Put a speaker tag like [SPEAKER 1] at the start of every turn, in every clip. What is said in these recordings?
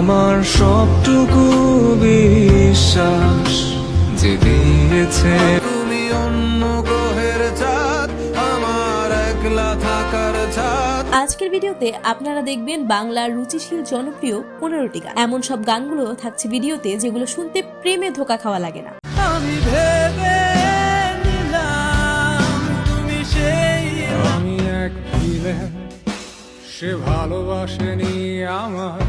[SPEAKER 1] আমার সবটুকু বিশ্বাস যে দিয়েছে। তুমি অন্য গ্রহের চাঁদ আমার একলা থাকার ছাদ
[SPEAKER 2] আজকের ভিডিওতে আপনারা দেখবেন বাংলার রুচিশীল জনপ্রিয় পনেরোটি গান। এমন সব গানগুলো থাকছে ভিডিওতে যেগুলো শুনতে প্রেমে ধোকা খাওয়া লাগে না।
[SPEAKER 1] আমি ভেবে নিলাম তুমি সেই আমি এক সে ভালোবাসেনি আমার।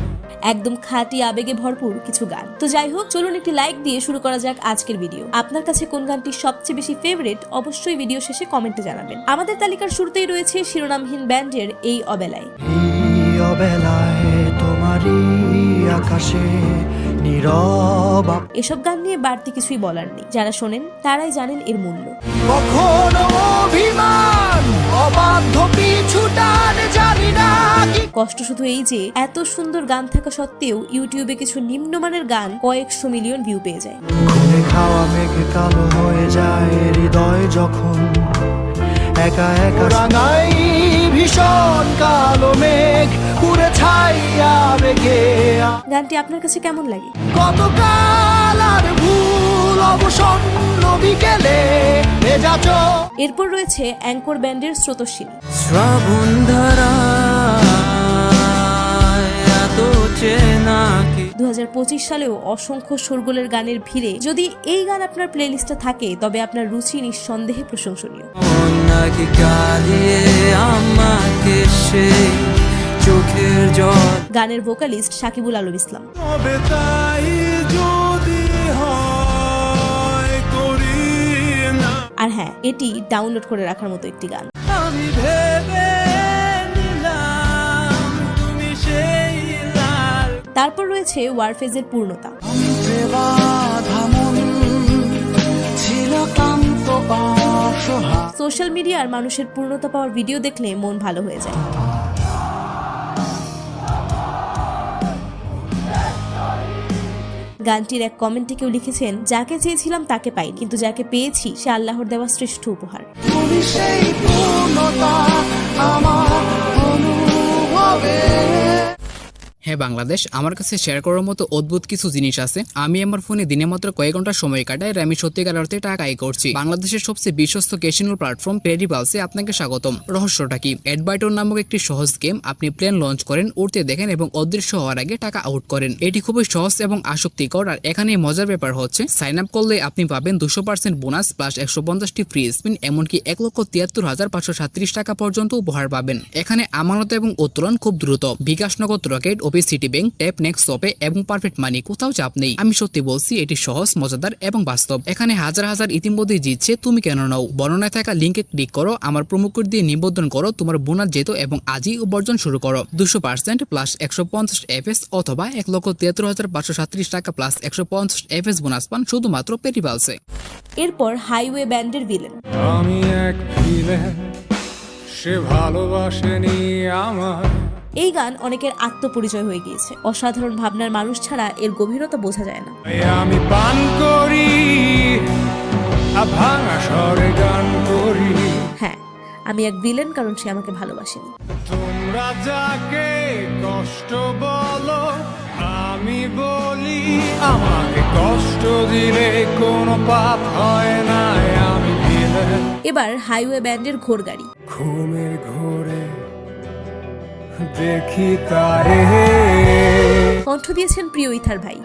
[SPEAKER 2] একদম খাঁটি আবেগে ভরপুর কিছু গান। তো যাই হোক চলুন একটি লাইক দিয়ে শুরু করা যাক আজকের ভিডিও আপনার কাছে কোন গানটি সবচেয়ে বেশি ফেভারিট অবশ্যই ভিডিও শেষে কমেন্টে জানাবেন। আমাদের তালিকার শুরুতেই রয়েছে শিরোনামহীন ব্যান্ডের এই অবেলায়।
[SPEAKER 3] অবেলায় তোমারই আকাশে নীরব
[SPEAKER 2] এসব গান নিয়ে বাড়তি কিছুই বলার নেই। যারা শোনেন তারাই জানেন এর মূল্য।
[SPEAKER 3] কখনো অভিমান অবাধ্য
[SPEAKER 2] কষ্ট শুধু এই যে এত সুন্দর গান থাকা সত্ত্বেও ইউটিউবে কিছু নিম্নমানের গান কয়েকশো মিলিয়ন ভিউ পেয়ে যায়।
[SPEAKER 3] খাওয়া মেঘে কালো হয়ে যায় হৃদয় যখন একা একা রাঙাই ভীষণ কালো মেঘ পুরে ছাইয়া বেগে
[SPEAKER 2] গানটি আপনার কাছে কেমন লাগে?
[SPEAKER 3] কতকাল আর ভুল অবসন্ন বিকেলে
[SPEAKER 2] এরপর রয়েছে অ্যাঙ্কর ব্যান্ডের স্রোতস্বিনী
[SPEAKER 1] শ্রাবণ
[SPEAKER 2] সালেও অসংখ্য শোরগোলের গানের ভিড়ে যদি এই গান আপনার প্লেলিস্টে থাকে তবে আপনার রুচি নিঃসন্দেহে প্রশংসনীয়।
[SPEAKER 1] আমাকে চোখের জল।
[SPEAKER 2] গানের ভোকালিস্ট সাকিবুল আলম ইসলাম। আর হ্যাঁ এটি ডাউনলোড করে রাখার মতো একটি গান। তারপর রয়েছে ওয়ারফেজের পূর্ণতা। সোশ্যাল মিডিয়ার মানুষের পূর্ণতা পাওয়ার ভিডিও দেখলে মন ভালো হয়ে যায়। গানটির এক কমেন্টে কেউ লিখেছেন যাকে চেয়েছিলাম তাকে পাইনি কিন্তু যাকে পেয়েছি সে আল্লাহর দেওয়া শ্রেষ্ঠ উপহার।
[SPEAKER 3] আমার
[SPEAKER 4] হ্যাঁ বাংলাদেশ, আমার কাছে শেয়ার করার মতো অদ্ভুত কিছু জিনিস আছে। আমি আমার ফোনে দিনে মাত্র কয়েক ঘণ্টা সময় কাটাই আমি সত্যিকার অর্থে টাকা আয় করছি। বাংলাদেশের সবচেয়ে বিশ্বস্ত ক্যাশিনো প্ল্যাটফর্ম পেডিপালসে আপনাকে স্বাগতম। রহস্যটা কি? অ্যাডবাইটর নামক একটি সহজ গেম আপনি প্লেন লঞ্চ করেন, উড়তে দেখেন এবং অদৃশ্য হওয়ার আগে টাকা আউট করেন। এটি খুবই সহজ এবং আসক্তিকর, আর এখানে মজার ব্যাপার হচ্ছে সাইন আপ করলে আপনি পাবেন দুশো পার্সেন্ট বোনাস প্লাস একশো পঞ্চাশটি ফ্রি স্পিন এমনকি এক লক্ষ তিয়াত্তর হাজার পাঁচশো সাত্রিশ টাকা পর্যন্ত উপহার পাবেন। এখানে আমানত এবং উত্তোলন খুব দ্রুত। বিকাশ নগদ রকেট ওপি সিটি ব্যাংক ট্যাপ নেক্সট শপে এবং পারফেক্ট মানি কোথাও চাপ নেই। আমি সত্যি বলছি এটি সহজ মজাদার এবং বাস্তব। এখানে হাজার হাজার ইতিমধ্যে জিতছে তুমি কেন নাও? বর্ণনায় থাকা লিঙ্কে ক্লিক করো আমার প্রোমো কোড দিয়ে নিবন্ধন করো তোমার বোনাস যেত এবং আজই উপার্জন শুরু করো। দুশো পার্সেন্ট প্লাস একশো পঞ্চাশ এফএস অথবা এক লক্ষ তিয়াত্তর হাজার পাঁচশো সাত্রিশ টাকা প্লাস একশো পঞ্চাশ এফএস বোনাস পান শুধুমাত্র পেটিপালসে
[SPEAKER 2] এরপর হাইওয়ে ব্যান্ডের ভিলেন
[SPEAKER 1] আমি এক ভিলেন সে ভালোবাসেনি আমার
[SPEAKER 2] এই গান অনেকের আত্মপরিচয় হয়ে গিয়েছে। অসাধারণ ভাবনার মানুষ ছাড়া এর গভীরতা বোঝা যায় না।
[SPEAKER 1] আমি পান করি গান করি।
[SPEAKER 2] হ্যাঁ আমি এক ভিলেন কারণ সে আমাকে ভালোবাসেনি।
[SPEAKER 1] তোমরা যাকে কষ্ট বলো আমি বলি আমাকে কষ্ট দিলে কোনো পাপ হয় না আমি
[SPEAKER 2] এবার হাইওয়ে ব্যান্ডের ঘোর গাড়ি।
[SPEAKER 1] ঘুমের ঘোরে দেখি তারে।
[SPEAKER 2] কণ্ঠ দিয়েছেন প্রিয় ইথার ভাই।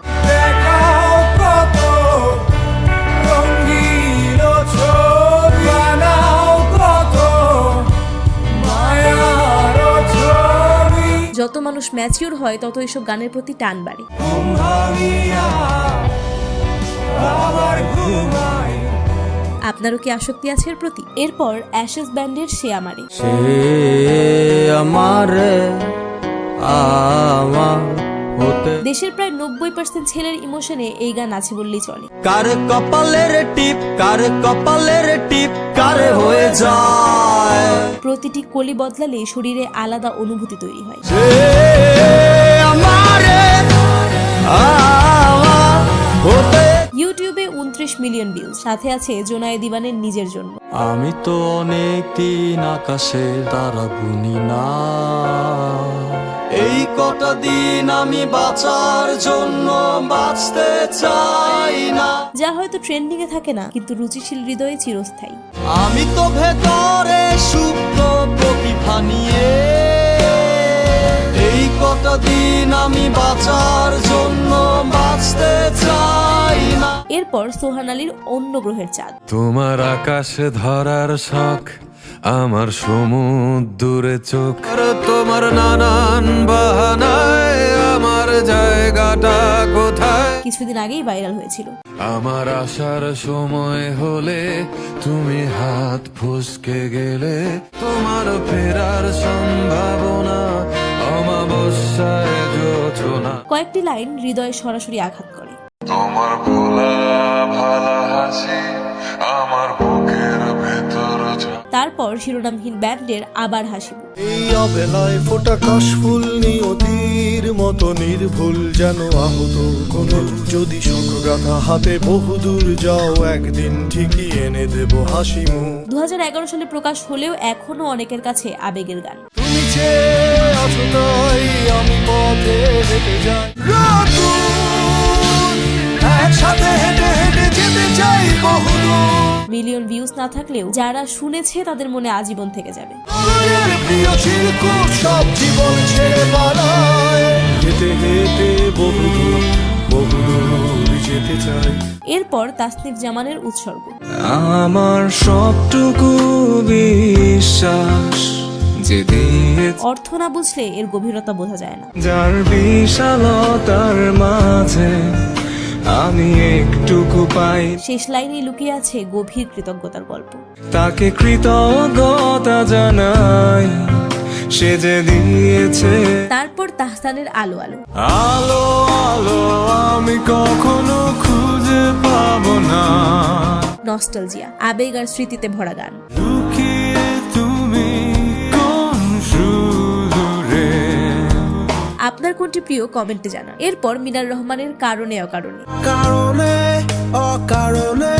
[SPEAKER 2] যত মানুষ ম্যাচিওর হয় তত এসব গানের প্রতি টান বাড়ে।
[SPEAKER 1] ঘুম ভাঙিয়া আবার ঘুমাই
[SPEAKER 2] আপনারও কি আসক্তি আছে এর প্রতি? এরপর অ্যাশেস ব্যান্ডের সে আমারে
[SPEAKER 5] সে আমারে আমার হতে
[SPEAKER 2] দেশের প্রায় নব্বই পার্সেন্ট ছেলের ইমোশনে এই গান আছে বললেই চলে।
[SPEAKER 5] কার কপালের টিপ কার কপালের টিপ কার হয়ে যায়?
[SPEAKER 2] প্রতিটি কলি বদলালে শরীরে আলাদা অনুভূতি তৈরি হয়।
[SPEAKER 5] আমার
[SPEAKER 2] ইউটিউবে মিলিয়ন ভিউ সাথে আছে জোনায়ে দিবানের নিজের জন্য।
[SPEAKER 5] আমি তো অনেক দিন আকাশে তারা গুনি না। এই কটা দিন আমি বাঁচার জন্য বাঁচতে চাই না।
[SPEAKER 2] যা হয়তো ট্রেন্ডিং এ থাকে না কিন্তু রুচিশীল হৃদয়ে চিরস্থায়ী।
[SPEAKER 5] আমি তো ভেতরে সুপ্ত প্রতিভা নিয়ে। এই কটা দিন আমি বাঁচার জন্য চাই না
[SPEAKER 2] এরপর সোহান আলীর অন্য গ্রহের চাঁদ।
[SPEAKER 6] তোমার আকাশে ধরার শখ আমার সমুদ্রে চোখ। তোমার নানান বাহানায় আমার জায়গাটা কোথায়?
[SPEAKER 2] কিছুদিন আগেই ভাইরাল হয়েছিল।
[SPEAKER 6] আমার আসার সময় হলে তুমি হাত ফুসকে গেলে তোমার ফেরার সম্ভাবনা অমাবস্যায় যোজনা
[SPEAKER 2] কয়েকটি লাইন হৃদয়ে সরাসরি আঘাত করে।
[SPEAKER 6] তোমার ভোলা ভালা হাসি আমার বুকের ভেতর
[SPEAKER 2] তারপর শিরোনামহীন ব্যান্ডের আবার হাসিব
[SPEAKER 3] এই অবেলায় ফোটা কাশফুল নিয়তির মতো নির্ভুল যেন আহত কোন যদি শোকগাথা হাতে বহুদূর যাও একদিন ঠিকই এনে দেব হাসি মুখ।
[SPEAKER 2] দু সালে প্রকাশ হলেও এখনও অনেকের কাছে আবেগের গান।
[SPEAKER 3] তুমি চেয়ে আছো তাই আমি পথে হেঁটে যাই। একসাথে হেঁটে হেঁটে যেতে চাই বহুদূর
[SPEAKER 2] মিলিয়ন ভিউজ না থাকলেও যারা শুনেছে তাদের মনে আজীবন থেকে যাবে।
[SPEAKER 3] প্রিয় চিরকুট সব জীবন ছেড়ে পালায়। হেঁটে হেঁটে বহুদূর বহুদূর যেতে চাই।
[SPEAKER 2] এরপর তাসনিফ জামানের উৎসর্গ।
[SPEAKER 6] আমার সবটুকু বিশ্বাস যে
[SPEAKER 2] অর্থ না বুঝলে এর গভীরতা বোঝা যায় না।
[SPEAKER 6] যার বিশালতার মাঝে আমি একটুকু পাই।
[SPEAKER 2] শেষ লাইনে লুকিয়ে আছে গভীর কৃতজ্ঞতার গল্প।
[SPEAKER 6] তাকে কৃতজ্ঞতা জানাই সে যে দিয়েছে।
[SPEAKER 2] তারপর তাহসানের আলো আলো।
[SPEAKER 6] আলো আলো আমি কখনো খুঁজে পাবো না।
[SPEAKER 2] নস্টালজিয়া আবেগ আর স্মৃতিতে ভরা গান। আপনার কোনটি প্রিয় কমেন্টে জানান। এরপর মিনার রহমানের কারণে অকারণে।
[SPEAKER 3] কারণে অকারণে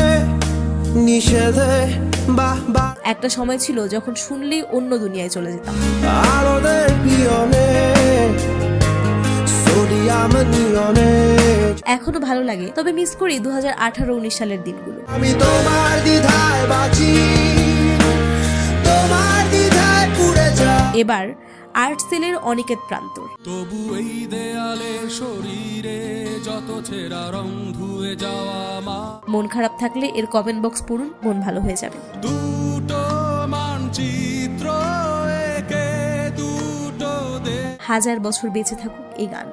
[SPEAKER 3] নিষেধে বাহ বাহ
[SPEAKER 2] একটা সময় ছিল যখন শুনলেই অন্য দুনিয়ায় চলে যেতাম।
[SPEAKER 3] আলোদের পিয়নে সোডিয়াম নিয়নে।
[SPEAKER 2] এখনও ভালো লাগে তবে মিস করি দু হাজার আঠারো উনিশ সালের দিনগুলো।
[SPEAKER 3] আমি তোমার দ্বিধায় বাঁচি তোমার দ্বিধায় পুড়ে যা
[SPEAKER 2] এবার আর্ট সেলের অনিকেত প্রান্তর।
[SPEAKER 1] তবু এই দেয়ালে শরীরে যত ছেঁড়া রং ধুয়ে যাওয়া মা।
[SPEAKER 2] মন খারাপ থাকলে এর কমেন্ট বক্স পড়ুন মন ভালো হয়ে যাবে।
[SPEAKER 1] দুটো মানচিত্র একে দুটো দে
[SPEAKER 2] হাজার বছর বেঁচে থাকুক এই গান।